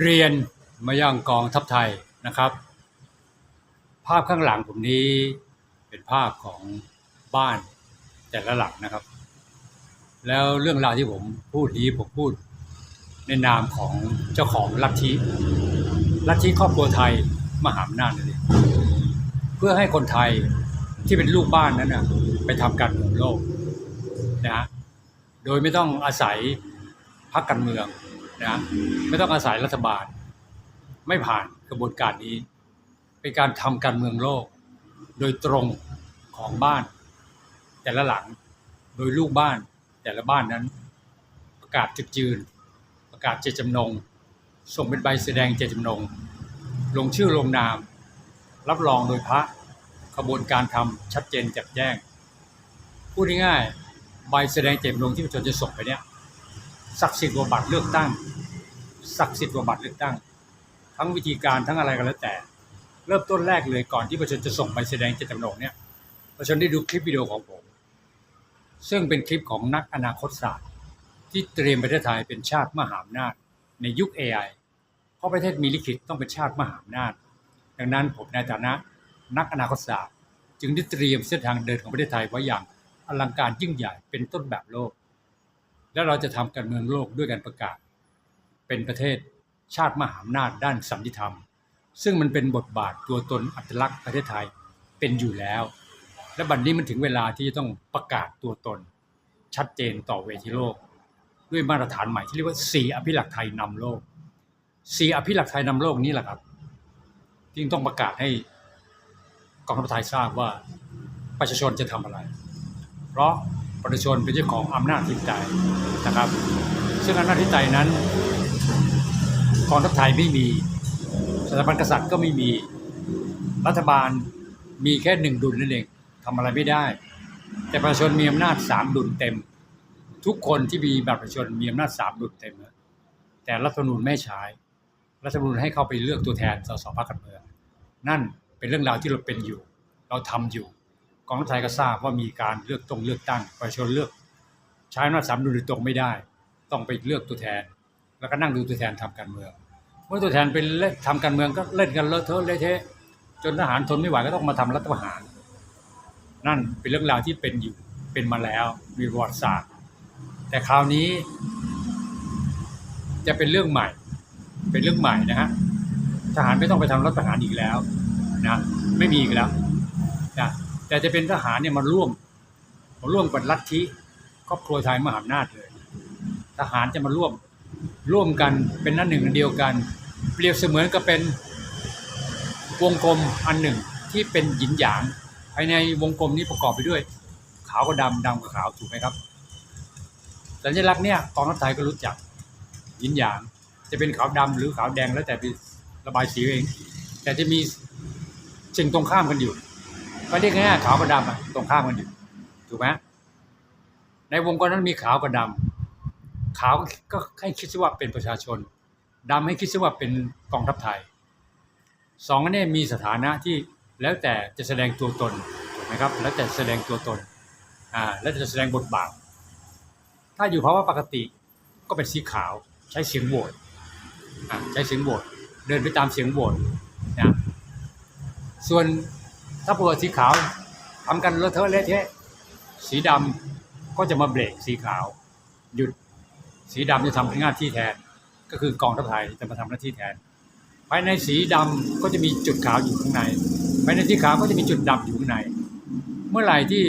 เรียนมายังกองทัพไทยนะครับ ภาพข้างหลังผมนี้เป็นภาพของบ้านแต่ละหลังนะครับ แล้วเรื่องราวที่ผมพูดนี้ผมพูดในนามของเจ้าของลัทธิลัทธิครอบครัวไทยมหาอำนาจเองเพื่อให้คนไทยที่เป็นลูกบ้านนั้นนะไปทำการเมืองโลกนะฮะโดยไม่ต้องอาศัยพรรคการเมือง นะไม่ต้องอาศัยรัฐบาล ไม่ผ่านกระบวนการนี้ เป็นการทำการเมืองโลก โดยตรงของบ้าน แต่ละหลังโดยลูกบ้านแต่ละบ้านนั้น ประกาศจุดยืน ประกาศเจตจำนง ส่งเป็นใบแสดงเจตจำนง ลงชื่อลงนาม รับรองโดยพระขบวนการทำชัดเจนแจ่มแจ้งพูดง่ายๆใบแสดงเจตจำนงที่ประชาชนจะส่งไปเนี่ย ศักดิ์สิทธิ์กว่าบัตรเลือกตั้งศักดิ์สิทธิ์กว่าบัตรเลือกตั้ง ทั้งวิธีการทั้งอะไรก็แล้วแต่ เริ่มต้นแรกเลยก่อนที่ประชาชนจะส่งใบแสดงเจตจำนงเนี่ยประชาชนได้ดูคลิปวิดีโอของผม ซึ่งเป็นคลิปของนักอนาคตศาสตร์ ที่เตรียมประเทศไทยเป็นชาติมหาอำนาจ ในยุค AI เพราะประเทศมีลิขิตต้องเป็นชาติมหาอำนาจ ดังนั้นผมในฐานะนักอนาคตศาสตร์ จึงได้เตรียมเส้นทางเดินของประเทศไทยไว้อย่างอลังการยิ่งใหญ่เป็นต้นแบบโลก และเราจะทำการเมืองโลกด้วยการประกาศ เป็นประเทศชาติมหาอำนาจด้านสันติธรรม ซึ่งมันเป็นบทบาทตัวตนอัตลักษณ์ประเทศไทยเป็นอยู่แล้ว และบัดนนี้มันถึงเวลาที่จะต้องประกาศตัวตน ชัดเจนต่อเวทีโลก ด้วยมาตรฐานใหม่ที่เรียกว่าสีอภิลักษ์ไทยนำโลกสีอภิลักษ์ไทยนำโลกนี้แหละครับที่ต้องประกาศให้กองทัพไทยทราบว่าประชาชนจะทำอะไร เพราะ ประชาชนเป็นเจ้าของอำนาจทิศใจนะครับ ซึ่งอำนาจทิศใจนั้นกองทัพไทยไม่มีสถาบันกษัตริย์ก็ไม่มีรัฐบาลมีแค่หนึ่งดุลนั่นเองทำอะไรไม่ได้ แต่ประชาชนมีอำนาจสามดุลเต็ม ทุกคนที่มีบัตรประชาชนมีอำนาจสามดุลเต็มแต่รัฐธรรมนูญไม่ใช้รัฐธรรมนูญให้เข้าไปเลือกตัวแทนสสพรรคการเมืองนั่นเป็นเรื่องราวที่เราเป็นอยู่ เราทำอยู่ กองทัพไทยก็ทราบว่ามีการเลือกตรงเลือกตั้งประชาชนเลือก ใช้อำนาจสามดุลโดยตรงไม่ได้ ต้องไปเลือกตัวแทน แล้วก็นั่งดูตัวแทนทำการเมือง เมื่อตัวแทนเป็นเล่นทำการเมืองก็เล่นกันเลอะเทอะเละเทะจนทหารทนไม่ไหวก็ต้องมาทำรัฐประหาร นั่นเป็นเรื่องราวที่เป็นอยู่เป็นมาแล้วมีประวัติศาสตร์ แต่คราวนี้ จะเป็นเรื่องใหม่ เป็นเรื่องใหม่นะฮะทหารไม่ต้องไปทำรัฐประหารอีกแล้วนะไม่มีอีกแล้วนะ แต่จะเป็นทหารเนี่ยมาร่วมมาร่วมกับลัทธิครอบครัวไทยมหาอำนาจเลย ทหารจะมาร่วมร่วมกันเป็นนั่นหนึ่งเดียวกัน เปรียบเสมือนกับเป็นวงกลมอันหนึ่งที่เป็นหยินหยางภายในวงกลมนี้ประกอบไปด้วย ขาวกับดำดำกับขาวถูกไหมครับสัญลักษณ์เนี่ยกองทัพไทยก็รู้จักหยินหยางจะเป็นขาวดำหรือขาวแดงแล้วแต่ไประบายสีเอง แต่จะมีสิ่งตรงข้ามกันอยู่ ก็เรียกง่ายๆขาวกับดำอะตรงข้ามกันอยู่ถูกไหมในวงกลมนั้นมีขาวกับดำขาวก็ให้คิดซะว่าเป็นประชาชนดำให้คิดซะว่าเป็นกองทัพไทยสองอันนี้มีสถานะที่แล้วแต่จะแสดงตัวตนถูกไหมครับ แล้วแต่แสดงตัวตนอ่าแล้วจะแสดงบทบาท ถ้าอยู่ภาวะปกติก็เป็นสีขาวใช้เสียงโหวตอ่าใช้เสียงโหวตเดินไปตามเสียงโหวตนะส่วน ถ้าปวดสีขาวทำกันเลอะเทอะเละเทะสีดำก็จะมาเบรกสีขาว หยุดสีดำจะทำหน้าที่แทน ก็คือกองทัพไทยจะมาทำหน้าที่แทน ภายในสีดำก็จะมีจุดขาวอยู่ข้างใน ภายในสีขาวก็จะมีจุดดำอยู่ข้างใน เมื่อไหร่ที่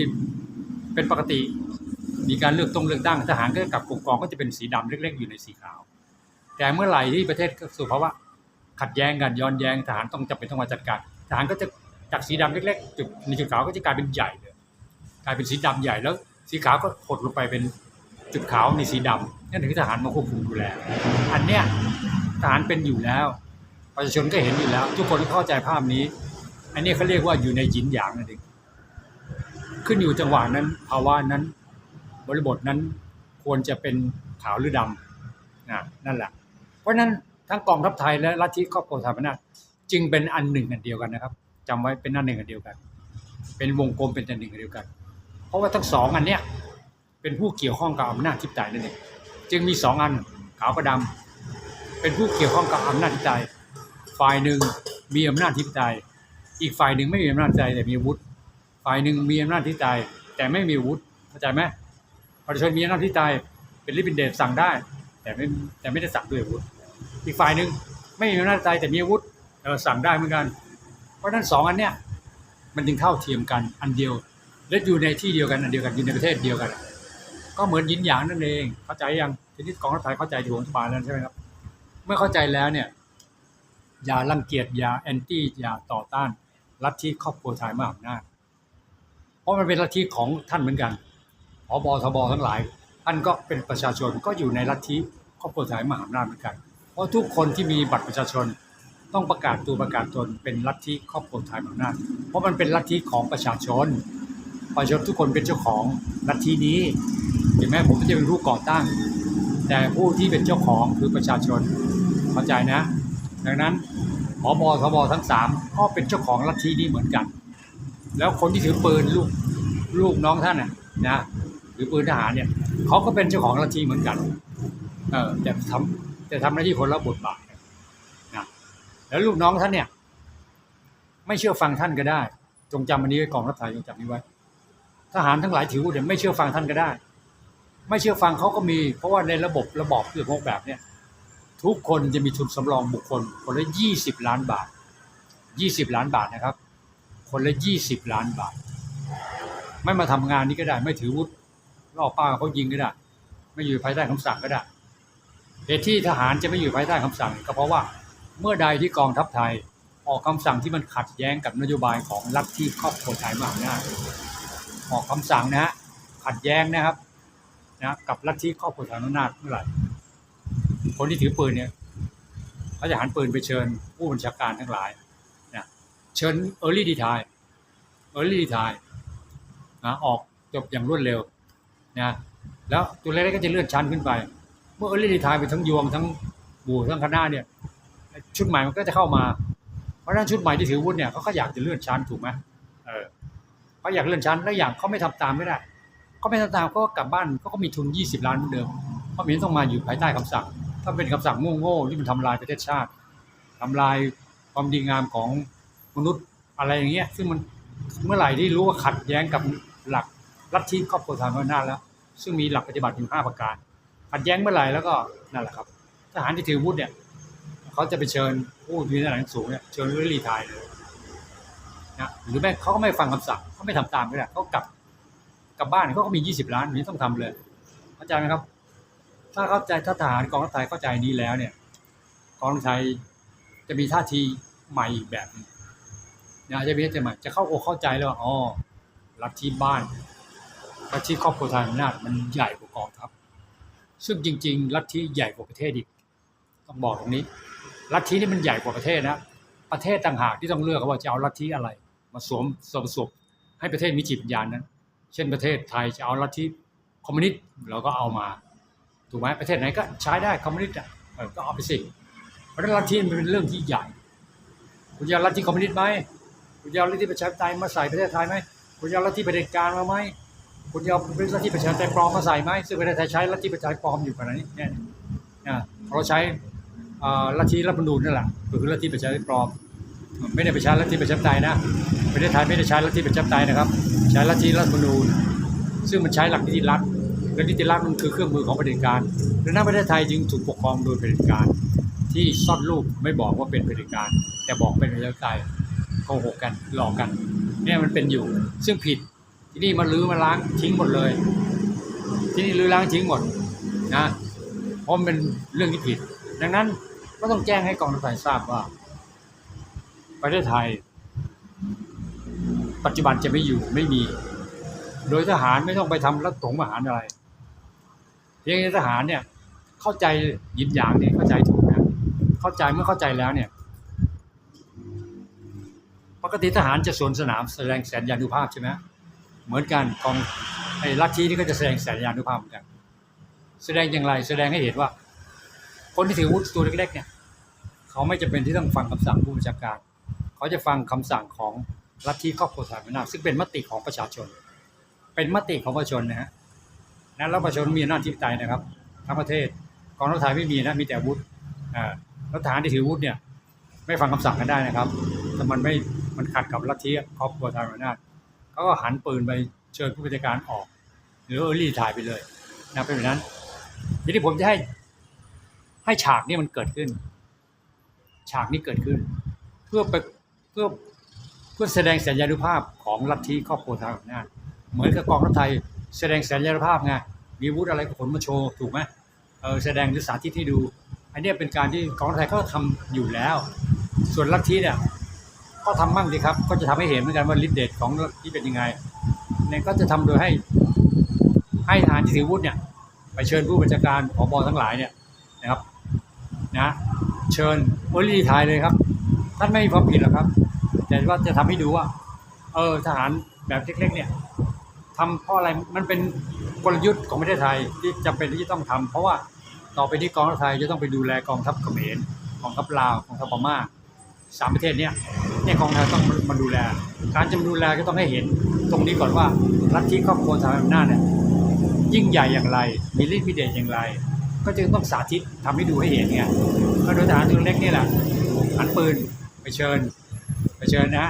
เป็นปกติมีการเลือกต้องเลือกตั้งทหารก็กับกองกองก็จะเป็นสีดำเล็ก ๆ อยู่ในสีขาว แต่เมื่อไหร่ที่ประเทศเข้าสู่ภาวะขัดแย้งกันย้อนแย้งทหารต้องจำเป็นต้องมาจัดการทหารก็จะ จากสีดำเล็กๆจุดในจุดขาวก็จะกลายเป็นใหญ่เลยกลายเป็นสีดำใหญ่แล้ว สีขาวก็หดลงไปเป็นจุดขาวในสีดำนั่นถึงทหารมาควบคุมดูแล อันเนี้ยทหารเป็นอยู่แล้ว ประชาชนก็เห็นอยู่แล้ว ทุกคนก็เข้าใจภาพนี้ อันนี้เขาเรียกว่าอยู่ในหยินหยางนั่นเองขึ้นอยู่จังหวะนั้นภาวะนั้น บริบทนั้นควรจะเป็นขาวหรือดำนะนั่นแหละ เพราะฉะนั้นทั้งกองทัพไทยและลัทธิครอบครัวไทยนะจึงเป็นอันหนึ่งอันเดียวกันนะครับ จำไว้เป็นอันหนึ่งอันเดียวกัน เป็นวงกลมเป็นอันหนึ่งอันเดียวกัน เพราะว่าทั้งสองอันเนี้ยเป็นผู้เกี่ยวข้องกับอำนาจทิพย์ใจนั่นเองจึงมีสองอันขาวกับดำเป็นผู้เกี่ยวข้องกับอำนาจอธิปไตยฝ่ายหนึ่งมีอำนาจอธิปไตยอีกฝ่ายหนึ่งไม่มีอำนาจอธิปไตยแต่มีอาวุธ ฝ่ายหนึ่งมีอำนาจอธิปไตยแต่ไม่มีอาวุธเข้าใจไหมประชาชนมีอำนาจอธิปไตยเป็นริบบินเดชสั่งได้ แต่ไม่แต่ไม่ได้สั่งด้วยอาวุธ อีกฝ่ายหนึ่งไม่มีอำนาจอธิปไตยแต่มีอาวุธเออสั่งได้เหมือนกัน ราะฉะนั้นสองอันเนี้ยมันจึงเท่าเทียมกันอันเดียว และอยู่ในที่เดียวกันอันเดียวกันอยู่ในประเทศเดียวกัน ก็เหมือนยินหยางนั่นเองเข้าใจยังทีนี้กองทัพไทยเข้าใจที่ผมอธิบายแล้วใช่ไหมครับ เมื่อเข้าใจแล้วเนี่ยอย่ารังเกียจอย่าแอนตี้อย่าต่อต้านลัทธิครอบครัวไทยมหาอำนาจเพราะมันเป็นลัทธิของท่านเหมือนกันพบทบทั้งหลายท่านก็เป็นประชาชนก็อยู่ในลัทธิครอบครัวไทยมหาอำนาจเหมือนกัน เพราะทุกคนที่มีบัตรประชาชน ต้องประกาศตัวประกาศตนเป็นลัทธิครอบครัวไทยมหาอำนาจเพราะมันเป็นลัทธิของประชาชน ประชาชนทุกคนเป็นเจ้าของลัทธินี้ถึงแม้ผมจะเป็นผู้ก่อตั้ง แต่ผู้ที่เป็นเจ้าของคือประชาชนเข้าใจนะ ดังนั้นผบอทบทั้งสามก็เป็นเจ้าของลัทธินี้เหมือนกัน แล้วคนที่ถือปืนลูกลูกน้องท่านน่ะนะถือปืนทหารเนี่ยเขาก็เป็นเจ้าของลัทธิเหมือนกันเออแต่ทำแต่ทำหน้าที่คนละบทบาท แล้วลูกน้องท่านเนี่ย ไม่เชื่อฟังท่านก็ได้ จงจำอันนี้ไว้กองทัพไทยจงจำนี้ไว้ ทหารทั้งหลายถือว่าเดี๋ยวไม่เชื่อฟังท่านก็ได้ ไม่เชื่อฟังเขาก็มี เพราะว่าในระบบระบอบเรื่องพวกแบบเนี้ยทุกคนจะมีทุนสำรองบุคคล คนละยี่สิบล้านบาทยี่สิบล้านบาทนะครับ คนละยี่สิบล้านบาท ไม่มาทำงานนี้ก็ได้ ไม่ถือวุฒิล่อป้าเขายิงก็ได้ ไม่อยู่ภายใต้คำสั่งก็ได้เหตุที่ทหารจะไม่อยู่ภายใต้คำสั่ง ก็เพราะว่า เมื่อใดที่กองทัพไทยออกคำสั่งที่มันขัดแย้งกับนโยบายของลัทธิครอบครัวไทยมหาอำนาจออกคำสั่งนะฮะขัดแย้งนะครับนะกับลัทธิครอบครัวไทยมหาอำนาจเมื่อไหร่คนที่ถือปืนเนี่ยเขาจะหันปืนไปเชิญผู้บัญชาการทั้งหลายนะเชิญเออร์ลี่ดีทายเออร์ลี่ดีทายนะออกจบอย่างรวดเร็วนะแล้วตัวเล็กๆก็จะเลื่อนชั้นขึ้นไป เมื่อเออร์ลี่ดีทายไปทั้งยวงทั้งบูทั้งคณะเนี่ย ชุดใหม่มันก็จะเข้ามา เพราะฉะนั้นชุดใหม่ที่ถือวุฒิเนี่ยเขาก็อยากจะเลื่อนชั้นถูกไหมเออเขาอยากเลื่อนชั้นแล้วอย่างเขาไม่ทำตามไม่ได้เขาไม่ทำตามเขาก็กลับบ้านเขาก็มีทุน 20 ล้านเหมือนเดิมเพราะเหม็นต้องมาอยู่ภายใต้คำสั่ง ถ้าเป็นคำสั่งโง่ๆที่มันทำลายประเทศชาติทำลายความดีงามของมนุษย์อะไรอย่างเงี้ย ซึ่งมันเมื่อไหร่ที่รู้ว่าขัดแย้งกับหลักลัทธิครอบครัวทางอำนาจแล้ว ซึ่งมีหลักปฏิบัติอยู่ห้าประการ ขัดแย้งเมื่อไหร่แล้วก็นั่นแหละครับ ทหารที่ถือวุฒิเนี่ย เขาจะไปเชิญผู้มีหน้าที่สูงเนี่ยเชิญรีทายเลยนะหรือแม่เขาก็ไม่ฟังคำสั่งเขาไม่ทำตามก็ได้เขากลับกลับบ้านเขาก็มียี่สิบล้านนี้ต้องทำเลยเข้าใจไหมครับ ถ้าเข้าใจถ้าทหารกองทัพไทยเข้าใจนี้แล้วเนี่ย กองทัพไทยจะมีท่าทีใหม่อีกแบบนะจะมีท่าทีใหม่จะเข้าอกเข้าใจแล้วว่าอ๋อลัทธิบ้านลัทธิครอบครัวไทยอำนาจมันใหญ่กว่ากองทัพซึ่งจริงๆลัทธิใหญ่กว่าประเทศอีกต้องบอกตรงนี้ ลัทธินี่มันใหญ่กว่าประเทศนะ ประเทศต่างหากที่ต้องเลือกว่าจะเอาลัทธิอะไร มาสวมสวมสวมให้ประเทศมีจิตวิญญาณนั้น เช่นประเทศไทยจะเอาลัทธิคอมมิวนิสต์เราก็เอามาถูกไหมประเทศไหนก็ใช้ได้คอมมิวนิสต์อะก็เอาไปสิเพราะฉะนั้นลัทธิมันเป็นเรื่องที่ใหญ่คุณจะเอาลัทธิคอมมิวนิสต์ไหมคุณจะเอาลัทธิประชาธิปไตยมาใส่ประเทศไทยไหมคุณจะเอาลัทธิเผด็จการมาไหมคุณจะเอาลัทธิประชาธิปไตยปลอมมาใส่ไหมซึ่งประเทศไทยใช้ลัทธิประชาธิปไตยปลอมอยู่ขนาดนี้เนี่ยเราใช้ ลัทธิรัฐมนูญนั่นแหละก็คือลัทธิประชาธิปไตยปลอมไม่ได้ไปใช้ลัทธิประชาธิปไตยนะประเทศไทยไม่ได้ใช้ลัทธิประชาธิปไตยนะครับ ใช้ลัทธิรัฐมนูญ ซึ่งมันใช้หลักนิติรัฐและนิติรัฐมันคือเครื่องมือของเผด็จการดังนั้นประเทศไทยจึงถูกปกครองโดยเผด็จการ ที่ซ่อนรูปไม่บอกว่าเป็นเผด็จการ แต่บอกเป็นประชาธิปไตยโกหกกันหลอกกันเนี่ยมันเป็นอยู่ ซึ่งผิดที่นี่มันลื้อมาล้างทิ้งหมดเลย ที่นี่ลื้อล้างทิ้งหมดนะเพราะมันเป็นเรื่องที่ผิด ดังนั้น ก็ต้องแจ้งให้กองทัพไทยทราบว่า ประเทศไทย ปัจจุบันจะไม่อยู่ไม่มี โดยทหารไม่ต้องไปทำรัฐสงทหารอะไรเพียงแต่ทหารเนี่ย เข้าใจยินหยางเนี่ยเข้าใจถูกนะเข้าใจเมื่อเข้าใจแล้วเนี่ย ปกติทหารจะสวนสนามแสดงแสนยานุภาพใช่ไหมเหมือนกันกองไอ้ลัทธินี่ก็จะแสดงแสนยานุภาพเหมือนกัน แสดงอย่างไร แสดงให้เห็นว่า คนที่ถืออาวุธตัวเล็กๆเนี่ย เขาไม่จำเป็นที่ต้องฟังคำสั่งผู้บัญชาการ เขาจะฟังคำสั่งของลัฐทธิครอบครัวสาธารณะซึ่งเป็นมติของประชาชน เป็นมติของประชาชนนะฮะนั้นแล้วประชาชนมีอำนาจที่ปไตยนะครับทั้งประเทศกองทัพไทยไม่มีนะมีแต่อาวุธอ่าแล้วทหารที่ถืออาวุธเนี่ยไม่ฟังคำสั่งกันได้นะครับแต่มันไม่มันขัดกับลัทธิครอบครัวทางอำนาเขาก็หันปืนไปเชิญผู้บัญชาการออก หรือเออรีถ่ายไปเลยนะเป็นแบบนั้นทีนี้ผมจะให้ให้ฉากนี้มันเกิดขึ้น ฉากนี้เกิดขึ้น เพื่อไปเพื่อเพื่อแสดงสัญญานุภาพของลัทธิครอบครัวทางอำนาจเหมือนกับกองทัพไทย แสดงสัญญานุภาพไงมีวุธอะไรก็ขนมาโชว์ถูกไหมเออแสดงหรือสาธิตให้ดู อันนี้เป็นการที่กองทัพไทยก็ทำอยู่แล้ว ส่วนลัทธิเนี่ยก็ทำมั่งดีครับ ก็จะทำให้เห็นเหมือนกันว่าฤทธิ์เดชของลัทธิเป็นยังไงเนี่ยก็จะทำโดยให้ให้ทหารที่ถือวุธเนี่ยไปเชิญผู้บัญชาการผบทั้งหลายเนี่ยนะครับนะเชิญ โอลีไทยเลยครับ ท่านไม่มีความผิดหรอกครับ แต่ว่าจะทำให้ดูว่า เออทหารแบบเล็กๆเนี่ยทำเพราะอะไรมันเป็นกลยุทธ์ของประเทศไทยที่จำเป็นที่จะต้องทำเพราะว่าต่อไปที่กองทัพไทยจะต้องไปดูแลกองทัพเขมรกองทัพลาวกองทัพพม่าสามประเทศเนี่ยเนี่ยกองทัพต้องมาดูแล การจะมาดูแลก็ต้องให้เห็น ตรงนี้ก่อนว่าลัฐทธิครอบครัวทางอำนาจเนี่ยยิ่งใหญ่อย่างไร มีฤทธิ์มีเดชอย่างไร ก็จึงต้องสาธิตทำให้ดูให้เห็นไง ก็โดยทหารตัวเล็กนี่แหละหันปืนไปเชิญ ไปเชิญนะ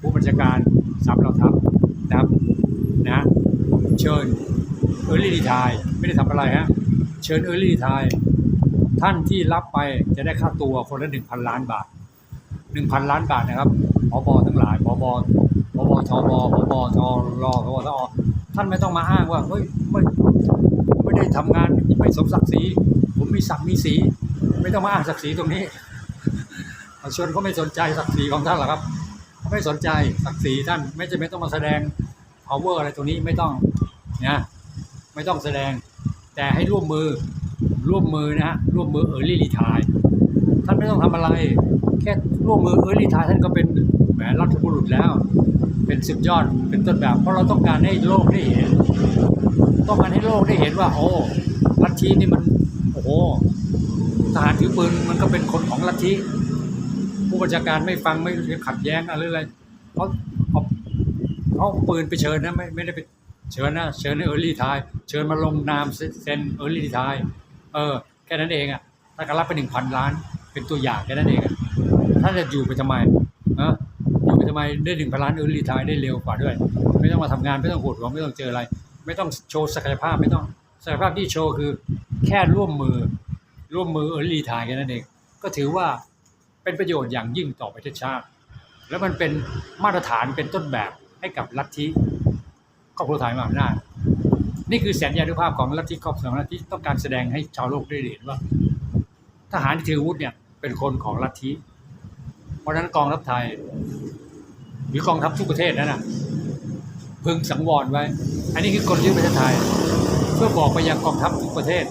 ผู้บัญชาการสามเหล่าทัพนะครับนะเชิญเออร์ลี่ดีทายไม่ได้ทำอะไรฮะเชิญเออร์ลี่ดีทายท่านที่รับไปจะได้ค่าตัวคนละหนึ่งพันล้านบาทหนึ่งพันล้านบาทนะครับพบทั้งหลายพบพบทบพบทรพบทอท่านไม่ต้องมาอ้างว่าเฮ้ยไม่ไม่ได้ทำงานไม่สมศักดิ์ศรีผมมีศักดิ์มีสี ไม่ต้องมาอ้างศักดิ์ศรีตรงนี้ประชาชนก็ไม่สนใจศักดิ์ศรีของท่านหรอกครับเขาไม่สนใจศักดิ์ศรีท่าน ไม่จำเป็นต้องมาแสดง power อะไรตรงนี้ไม่ต้องนะไม่ต้องแสดง แต่ให้ร่วมมือร่วมมือนะฮะร่วมมือเออร์ลี่รีทายท่านไม่ต้องทำอะไร แค่ร่วมมือเออร์ลี่ทายท่านก็เป็นแหมรัฐบุรุษแล้ว เป็นสุดยอดเป็นต้นแบบ เพราะเราต้องการให้โลกได้เห็น ต้องการให้โลกได้เห็นว่า โอ้ลัทธินี่มัน ทหารถือปืนมันก็เป็นคนของลัทธิผู้บัญชาการไม่ฟังไม่ขัดแย้งอะไรอะไรเขาเอาเขาเอาปืนไปเชิญนะไม่ไม่ได้ไปเชิญนะเชิญในเออร์ลี่ทายเชิญมาลงนามเซ็นเออร์ลี่ทายเออแค่นั้นเองอะถ้าก็รับไปหนึ่งพันล้าน เป็นตัวอย่างแค่นั้นเองอะถ้าจะอยู่ไปทำไมเอออยู่ไปทำไมได้หนึ่งพันล้านเออร์ลี่ทายได้เร็วกว่าด้วย ไม่ต้องมาทำงานไม่ต้องหดหัวไม่ต้องเจออะไร ไม่ต้องโชว์ศักยภาพไม่ต้องศักยภาพที่โชว์คือแค่ร่วมมือ ร่วมมือเออร์ลี่ทายแค่นั้นเอง ก็ถือว่าเป็นประโยชน์อย่างยิ่งต่อประเทศชาติ แล้วมันเป็นมาตรฐานเป็นต้นแบบให้กับลัทธิครอบครัวไทยมหาอำนาจนี่คือแสนยานุภาพของลัทธิครอบครัวลัทธิต้องการแสดงให้ชาวโลกได้เห็นว่า ทหารที่ถืออาวุธเนี่ยเป็นคนของลัทธิเพราะฉะนั้นกองทัพไทย หรือกองทัพทุกประเทศนั่นน่ะพึงสังวรไว้ อันนี้คือกลยุทธ์ประเทศไทย เพื่อบอกไปยังกองทัพทุกประเทศ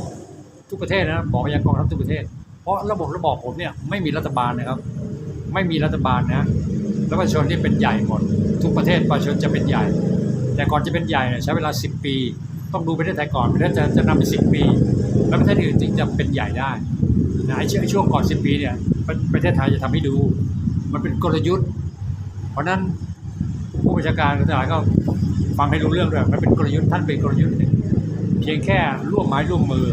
ทุกประเทศนะบอกไปยังกองทัพทุกประเทศ เพราะระบบระบอบผมเนี่ยไม่มีรัฐบาลนะครับ ไม่มีรัฐบาลนะแล้วประชาชนที่เป็นใหญ่หมด ทุกประเทศประชาชนจะเป็นใหญ่ แต่ก่อนจะเป็นใหญ่เนี่ยใช้เวลา 10 ปี ต้องดูประเทศไทยก่อนประเทศจะจะนำไป10ปี แล้วประเทศอื่นจึงจะเป็นใหญ่ได้นะไอ้ช่วงช่วงก่อน 10 ปีเนี่ยประประเทศไทยจะทำให้ดู มันเป็นกลยุทธ์ เพราะนั้นผู้บัญชาการทั้งหลายก็ฟังให้รู้เรื่องด้วยมันเป็นกลยุทธ์ท่านเป็นกลยุทธ์เพียงแค่ร่วมไม้ร่วมมือ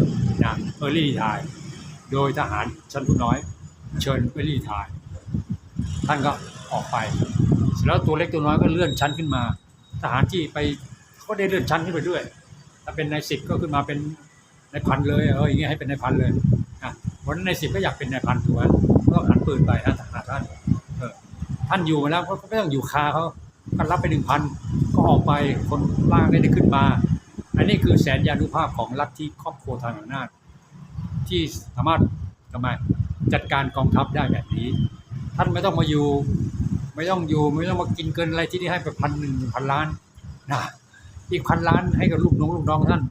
นะเออร์ลี่ทายโดยทหารชั้นผู้น้อย เชิญไปรีไทายท่านก็ออกไป เสร็จแล้วตัวเล็กตัวน้อยก็เลื่อนชั้นขึ้นมา ทหารที่ไปเขาได้เลื่อนชั้นขึ้นไปด้วย ถ้าเป็นนายสิบก็ขึ้นมาเป็นนายพันเลยเอออย่างเงี้ยให้เป็นนายพันเลยอะเพราะนั้นนายสิบก็อยากเป็นนายพันถูกไหมก็หันปืนไปฮะทหารท่านเออท่านอยู่มาแล้วก็ไม่ต้องอยู่คาเขาก็รับไปหนึ่งพันก็ออกไปคนล่างได้ได้ขึ้นมา อันนี้คือแสนยานุภาพของลัทธิครอบครัวทางอำนาจ ที่สามารถทำไมจัดการกองทัพได้แบบนี้ ท่านไม่ต้องมาอยู่ ไม่ต้องอยู่ ไม่ต้องมากินเกินอะไรที่นี่ให้ไปพันหนึ่งพันล้านนะอีกพันล้านให้กับลูกน้องลูกน้องท่าน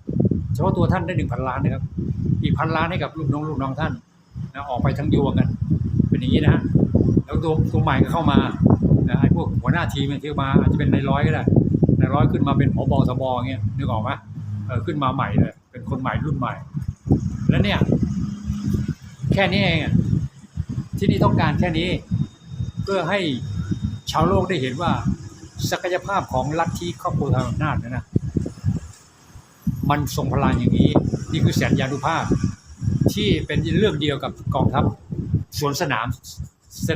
เฉพาะตัวท่านได้หนึ่งพันล้านนะครับ อีกพันล้านให้กับลูกน้องลูกน้องท่านนะออกไปทั้งยวงกัน เป็นอย่างนี้นะฮะแล้วตัวตัวใหม่ก็เข้ามานะไอ้พวกหัวหน้าทีมที่มาอาจจะเป็นในร้อยก็ได้ในร้อยขึ้นมาเป็นผบทบอเงี้ยนึกออกไหม ขึ้นมาใหม่เลย เป็นคนใหม่รุ่นใหม่ แล้วเนี่ย แค่นี้เองที่นี่ต้องการแค่นี้ เพื่อให้ชาวโลกได้เห็นว่า ศักยภาพของลัทธิครอบครัวทางอำนาจเนยนะมันทรงพลังอย่างนี้ นี่คือแสนยานุภาพ ที่เป็นเรื่องเดียวกับกองทัพสวนสนาม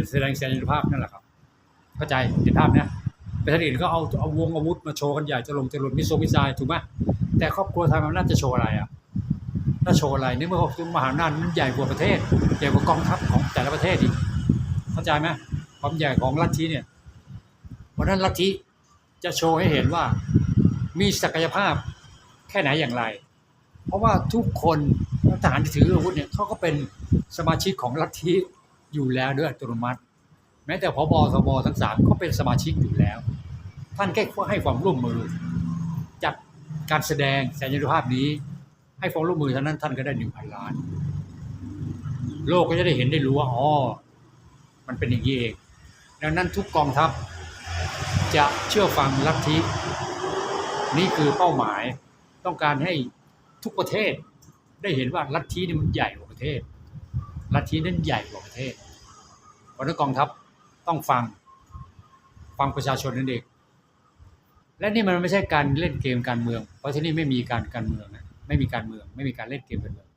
แสดงแสนยาดงภาพนั่นแหละครับ เข้าใจเห็นภาพนะ ประเทศอื่นก็เอาเอาวงอาวุธมาโชว์กันใหญ่จะลงจะหลุดมิโซมิซล์ถูกไหมแต่ครอบครัวไทยมันน่าจะโชว์อะไรอะน่าโชว์อะไรในเมื่อมหาอำนาจมันใหญ่กว่าประเทศใหญ่กว่ากองทัพของแต่ละประเทศอีกเข้าใจไหมความใหญ่ของลัทธิเนี่ยเพราะฉะนั้นลัทธิจะโชว์ให้เห็นว่ามีศักยภาพแค่ไหนอย่างไร เพราะว่าทุกคนทหารที่ถืออาวุธเนี่ยเขาก็เป็นสมาชิกของลัทธิอยู่แล้วด้วยอัตโนมัติ แม้แต่พบทบทั้งสามก็เป็นสมาชิกอยู่แล้ว ท่านแค่ให้ความร่วมมือ จัดการแสดงแสดงภาพนี้ ให้ความร่วมมือเท่านั้นท่านก็ได้หนึ่งพันล้าน โลกก็จะได้เห็นได้รู้ว่าอ๋อมันเป็นอย่างนี้เองดังนั้นทุกกองทัพจะเชื่อฟังลัทธินี่คือเป้าหมายต้องการให้ทุกประเทศได้เห็นว่าลัทธินี่มันใหญ่กว่าประเทศ ลัทธินั้นใหญ่กว่าประเทศเพราะนั้นกองทัพต้องฟังฟังประชาชนนั่นเอง และนี่มันไม่ใช่การเล่นเกมการเมือง เพราะที่นี่ไม่มีการการเมืองนะไม่มีการเมือง ไม่มีการเล่นเกมการเมือง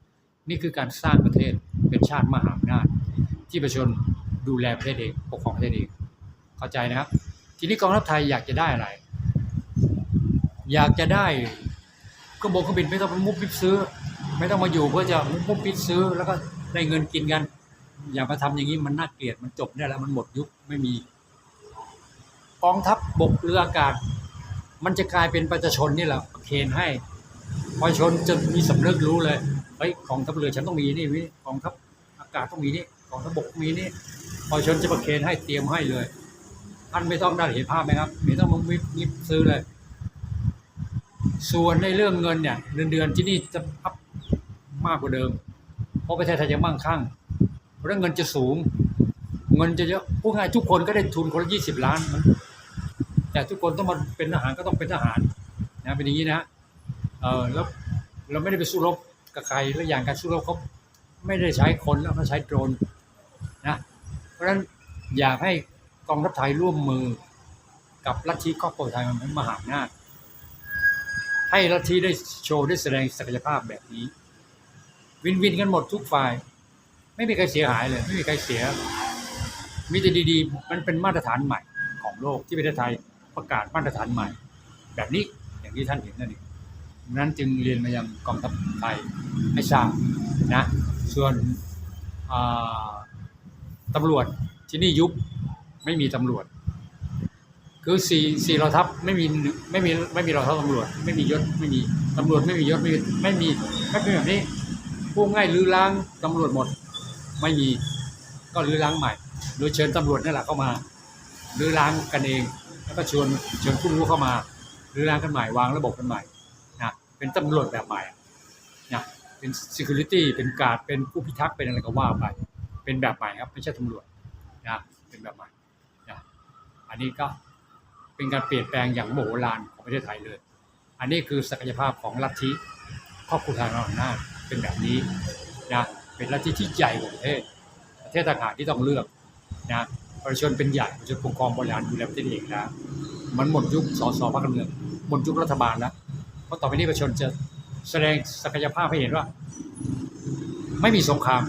นี่คือการสร้างประเทศเป็นชาติมหาอำนาจ ที่ประชาชนดูแลประเทศเองปกครองประเทศเองเข้าใจนะครับ ทีนี้กองทัพไทยอยากจะได้อะไร อยากจะได้เครื่องบงเครื่องบินไม่ต้องมุบมิบซื้อ ไม่ต้องมาอยู่เพื่อจะมุบมุบมิบซื้อ แล้วก็ได้เงินกินกัน อย่ามาทำอย่างนี้มันน่าเกลียดมันจบได้แล้วมันหมดยุคไม่มีกองทัพบกเรืออากาศ มันจะกลายเป็นประชาชนนี่แหละเคนให้ประชาชนจะมีสำนึกรู้เลยเฮ้ยกองทัพเรือฉันต้องมีนี่วิกองทัพอากาศต้องมีนี่กองทัพบกมีนี่ประชาชนจะประเคนให้เตรียมให้เลยท่านไม่ต้องได้เห็นภาพไหมครับไม่ต้องมาวิบวิบซื้อเลย ส่วนในเรื่องเงินเนี่ยเดือนเดือนที่นี่จะอัพมากกว่าเดิม เพราะประเทศไทยจะมั่งคั่งเพราะเงินจะสูง เงินจะเยอะพูดง่ายทุกคนก็ได้ทุนคนละยี่สิบล้านมัน แต่ทุกคนต้องมาเป็นทหารก็ต้องเป็นทหารนะเป็นอย่างนี้นะเออแล้วเราไม่ได้ไปสู้รบกับใครแล้วอย่างการสู้รบเขาไม่ได้ใช้คนแล้วเขาใช้โดรนนะเพราะฉะนั้นอยากให้กองทัพไทยร่วมมือกับลัทธิครอบครัวไทยมันเป็นมหาอำนาจให้ลัทธิได้โชว์ได้แสดงศักยภาพแบบนี้ วินวินกันหมดทุกฝ่าย ไม่มีใครเสียหายเลย ไม่มีใครเสีย มีแต่ดีๆ มันเป็นมาตรฐานใหม่ของโลกที่ประเทศไทย ประกาศมาตรฐานใหม่ แบบนี้อย่างที่ท่านเห็นนั่นเองดังนั้นจึงเรียนมายังกองทัพไทยให้ทราบนะส่วนตำรวจที่นี่ยุบไม่มีตำรวจ คือสี่สี่เราทัพไม่มีไม่มีไม่มีเราทัพตำรวจ ไม่มียศไม่มีตำรวจไม่มียศไม่มีไม่มีไม่เป็นแบบนี้พูดง่ายลื้อล้างตำรวจหมด ไม่มีก็ลื้อล้างใหม่ โดยเชิญตำรวจนี่แหละเข้ามาลื้อล้างกันเอง แล้วก็ชวนเชิญผู้รู้เข้ามาลื้อล้างกันใหม่วางระบบกันใหม่นะเป็นตำรวจแบบใหม่นะเป็น security เป็นการดเป็นผู้พิทักษ์เป็นอะไรก็ว่าไป เป็นแบบใหม่ครับไม่ใช่ตำรวจนะเป็นแบบใหม่นะอันนี้ก็เป็นการเปลี่ยนแปลงอย่างโมโหลานของประเทศไทยเลย อันนี้คือศักยภาพของลัทธิครอบครัวทางอำนาจเป็นแบบนี้นะเป็นลัทธิที่ใหญ่กว่าประเทศประเทศต่างหากที่ต้องเลือกนะ ประชาชนเป็นใหญ่ประชาชนปกครองบริหารดูแลประเทศเองแล้วมันหมดยุคสสพรรคการเมืองหมดยุครัฐบาลแล้วเพราะต่อไปนี้ประชาชนจะแสดงศักยภาพให้เห็นว่า ไม่มีสงคราม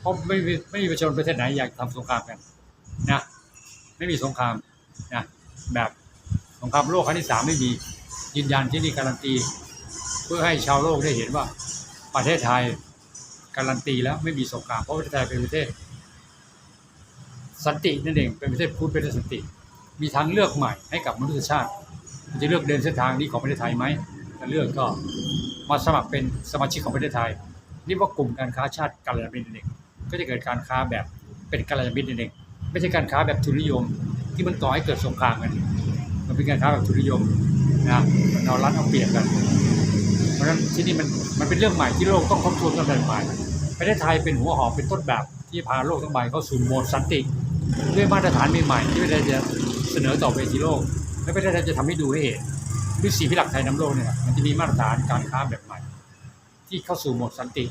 เพราะไม่มีไม่มีประชาชนประเทศไหนอยากทำสงครามกันนะไม่มีสงครามนะแบบสงครามโลกครั้งที่สามไม่มียืนยันที่นี่การันตี เพื่อให้ชาวโลกได้เห็นว่าประเทศไทยการันตีแล้วไม่มีสงครามเพราะประเทศไทยเป็นประเทศ สันตินั่นเองเป็นประเทศพูดเป็นประเทศสันติ มีทางเลือกใหม่ให้กับมนุษยชาติมันจะเลือกเดินเส้นทางนี้ของประเทศไทยไหมถ้าเลือกก็มาสมัครเป็นสมาชิกของประเทศไทยนี่ว่ากลุ่มการค้าชาติกัลยาณมิตรนั่นเองก็จะเกิดการค้าแบบเป็นกัลยาณมิตรนั่นเองไม่ใช่การค้าแบบทุนนิยม ที่มันก่อให้เกิดสงครามกันมันเป็นการค้าแบบทุนนิยมนะมันเอารัดเอาเปรียบกัน เพราะฉะนั้นที่นี่มันมันเป็นเรื่องใหม่ที่โลกต้องทบทวนกันใหม่ประเทศไทยเป็นหัวหอมเป็นต้นแบบที่พาโลกทั้งใบเข้าสู่โหมดสันติ ด้วยมาตรฐานใหม่ๆที่ประเทศจะเสนอต่อเวทีโลก และประเทศไทยจะทำให้ดูให้เห็นด้วยสีพิลักไทยน้ำโลกเนี่ยมันจะมีมาตรฐานการค้าแบบใหม่ ที่เข้าสู่โหมดสันติ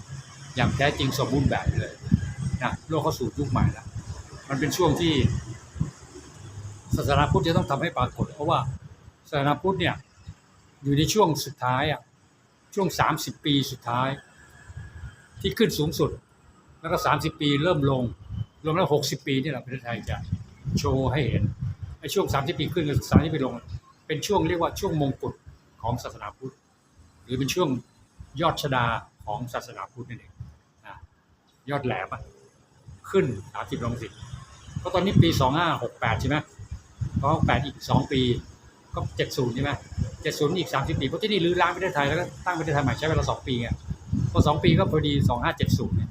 อย่างแท้จริงสมบูรณ์แบบเลยนะโลกเข้าสู่ยุคใหม่ล้วมันเป็นช่วงที่ศาสนาพุทธจะต้องทำให้ปรากฏ เพราะว่าศาสนาพุทธเนี่ยอยู่ในช่วงสุดท้ายอะช่วงสามสิบปีสุดท้าย ที่ขึ้นสูงสุด แล้วก็ 30 ปีเริ่มลง รวมแล้ว60ปีนี่แหละประเทศไทยจะโชว์ให้เห็นไอ้ช่วง30ปีขึ้นกับ30ปีลง เป็นช่วงเรียกว่าช่วงมงกุฎของศาสนาพุทธ หรือเป็นช่วงยอดชดาของศาสนาพุทธนั่นเองนะยอดแหลมขึ้น30ลง10ก็ตอนนี้ปี2568ใช่ไหม28อีก2ปีก็70ใช่ไหม70อีก30ปีเพราะที่นี่รื้อร้างประเทศไทยแล้วก็ตั้งประเทศไทยใหม่ใช้เวลา2ปีไงพอ2ปีก็พอดี2570เจ็ดศูนย์เนี่ย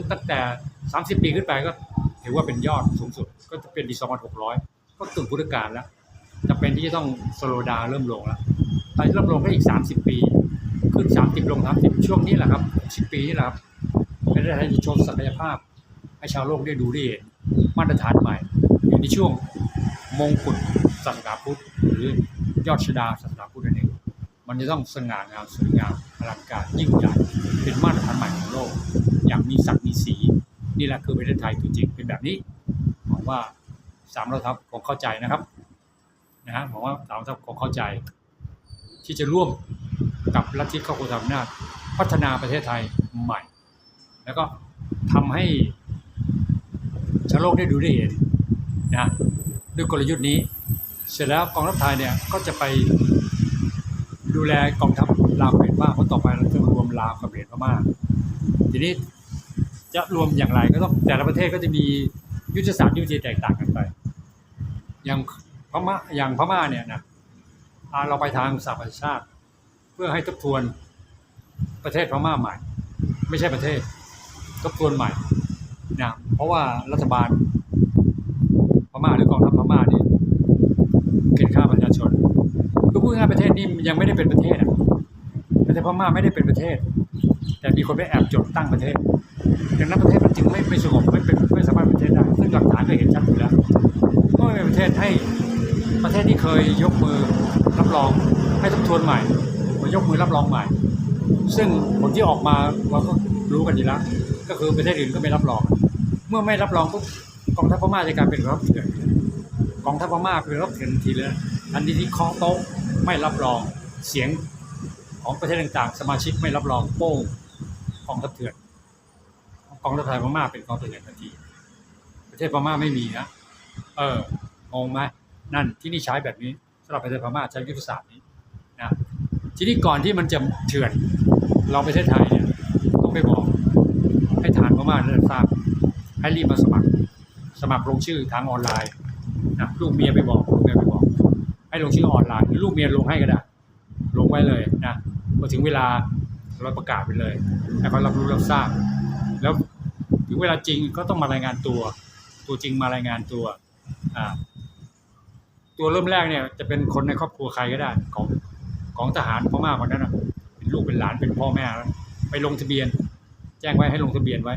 2570ตั้งแต่ 30ปีขึ้นไปก็ถือว่าเป็นยอดสูงสุด ก็จะเป็นปี2600ก็กึ่งพุทธกาลแล้วจะเป็นที่จะต้องสโลดาเริ่มลงแล้วตอนเริ่มลงก็อีก30ปี ขึ้น30ลง30ช่วงนี้แหละครับ10ปีนี่แหละครับเประเทศไทยจะโชว์ศักยภาพ ให้ชาวโลกได้ดูได้เห็นมาตรฐานใหม่อยู่ในช่วงมงกุฎศาสนาพุทธหรือยอดชดาศาสนาพุทธนั่นเองมันจะต้องสง่างามสวยงามอลังการยิ่งใหญ่เป็นมาตรฐานใหม่ของโลก อย่างมีศักดิ์มีสี นี่แหละคือประเทศไทยตัวจริงเป็นแบบนี้หวังว่าสามเราทัพคงเข้าใจนะครับนะฮะหวังว่าสามเราทัพคงเข้าใจ ที่จะร่วมกับลัทธิข้าโคตรอำนาจพัฒนาประเทศไทยใหม่ แล้วก็ทำให้ชาวโลกได้ดูได้เห็นนะด้วยกลยุทธ์นี้ เสร็จแล้วกองทัพไทยเนี่ยก็จะไปดูแลกองทัพลาวเขมรบ้างเพราะต่อไปเราจะรวมลาวกับเขมรพม่าทีนี้ จะรวมอย่างไรก็ต้องแต่ละประเทศก็จะมียุทธศาสตร์ยุทธวิธีแตกต่างกันไป อย่างพม่าอย่างพม่าเนี่ยนะเราไปทางสหประชาชาติ เพื่อให้ทบทวนประเทศพม่าใหม่ ไม่ใช่ประเทศทบทวนใหม่นะเพราะว่ารัฐบาลพม่าหรือกองทัพพม่าเนี่ยเกลียดฆ่าประชาชนก็พูดง่ายประเทศนี้ยังไม่ได้เป็นประเทศอะประเทศพม่าไม่ได้เป็นประเทศ แต่มีคนไปแอบจดตั้งประเทศ ดังนั้นประเทศมันจึงไม่ไม่สงบไม่เป็นไม่สามารถเป็นประเทศได้ซึ่งหลักฐานก็เห็นชัดอยู่แล้วเมื่อเป็นประเทศให้ประเทศที่เคยยกมือรับรองให้ทบทวนใหม่มายกมือรับรองใหม่ ซึ่งผลที่ออกมาเราก็รู้กันอยู่แล้วก็คือประเทศอื่นก็ไม่รับรอง เมื่อไม่รับรองปุ๊บกองทัพพม่าจะกลายเป็นรับเถื่อนกองทัพพม่าเป็นรับเถื่อนทีเลยทันทีที่เคาะโต๊ะไม่รับรองเสียงของประเทศต่างๆ สมาชิกไม่รับรองโป้งกองทัพเถื่อน กองทัพไทยพม่าเป็นกองทัพเถื่อนทันทีประเทศพม่าไม่มีนะเอองงไหมนั่นที่นี่ใช้แบบนี้สำหรับประเทศพม่าใช้ยุทธศาสตร์นี้นะทีนี้ก่อนที่มันจะเถื่อนเราประเทศไทยเนี่ยต้องไปบอกให้ทหานพม่าได้ทราบให้รีบมาสมัคร สมัครลงชื่อทางออนไลน์นะลูกเมียไปบอกลูกเมียไปบอก ให้ลงชื่อออนไลน์ลูกเมียลงให้ก็ได้ลงไว้เลยนะพอถึงเวลาเราประกาศไปเลยให้เขารับรู้รับทราบ แล้ว ถึงเวลาจริงก็ต้องมารายงานตัว ตัวจริงมารายงานตัวอ่าตัวเริ่มแรกเนี่ยจะเป็นคนในครอบครัวใครก็ได้ของของทหารพม่าคนนั้นนะเป็นลูกเป็นหลานเป็นพ่อแม่แล้วไปลงทะเบียน แจ้งไว้ให้ลงทะเบียนไว้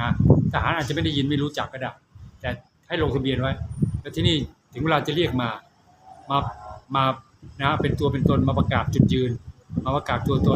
นะทหารอาจจะไม่ได้ยินไม่รู้จักก็ได้แต่ให้ลงทะเบียนไว้ แล้วที่นี่ถึงเวลาจะเรียกมามามานะเป็นตัวเป็นตนมาประกาศจุดยืน มาประกาศตัวตน